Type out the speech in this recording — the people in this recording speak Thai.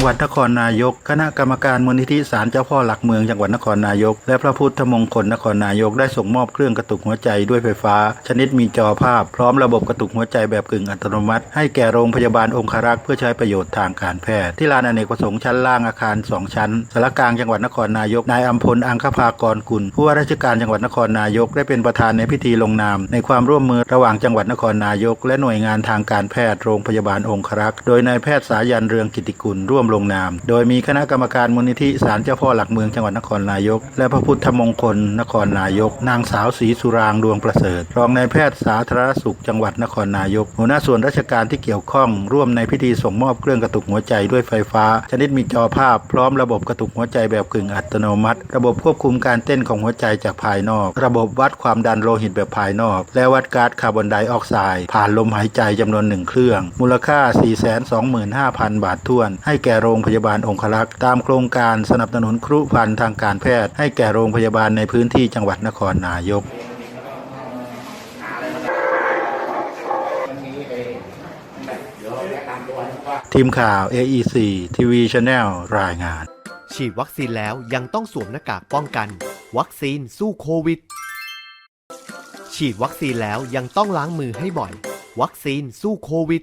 งหวัดนครนายก คณะกรรมการมูลนิธิศาลเจ้าพ่อหลักเมืองจังหวัดนครนายก และพระพุทธมงคลนครนายกได้ส่งมอบเครื่องกระตุกหัวใจด้วยไฟฟ้า ชนิดมีจอภาพ พร้อมระบบกระตุกหัวใจแบบกึ่งอัตโนมัติ ให้แก่โรงพยาบาลองคารักษ์เพื่อใช้ประโยชน์ทางการแพทย์ที่ลานอเนกประสงค์ชั้นล่างอาคาร 2 ชั้นสารกลางจังหวัดนครนายกนายอัมพลอังคภากรกุลผู้ว่าราชการจังหวัดนครนายกได้เป็นประธานในพิธีลงนาม ในความร่วมมือระหว่างจังหวัดนครนายก และหน่วยงานทางการแพทย์โรงพยาบาลองครักษ์โดยนายแพทย์สายันเรืองกิติกุลร่วมลงนาม โดยมีคณะกรรมการมูลนิธิศาลเจ้าพ่อหลักเมืองจังหวัดนครนายก และพระพุทธมงคลนครนายก นางสาวศรีสุรางดวงประเสริฐ รองนายแพทย์สาธารณสุขจังหวัดนครนายก หัวหน้าส่วนราชการที่เกี่ยวข้อง ร่วมในพิธีส่งมอบเครื่องกระตุกหัวใจด้วยไฟฟ้า ชนิดมีจอภาพ พร้อมระบบกระตุกหัวใจแบบกึ่งอัตโนมัติ ระบบควบคุมการเต้นของหัวใจจากภายนอก ระบบวัดความดันโลหิตแบบภายนอก และวัดก๊าซคาร์บอนไดออกไซด์ผ่านลมหายใจจำนวนหนึ่งเครื่อง มูลค่า 425,000 บาทท้วน ให้แก่โรงพยาบาลองคลักษ์ตามโครงการสนับสนุนครุพันธ์ทางการแพทย์ให้แก่โรงพยาบาลในพื้นที่จังหวัดนครนายกทีมข่าว AEC TV Channel รายงาน ฉีดวัคซีนแล้วยังต้องสวมหน้ากากป้องกัน วัคซีนสู้โควิด ฉีดวัคซีนแล้วยังต้องล้างมือให้บ่อย วัคซีนสู้โควิด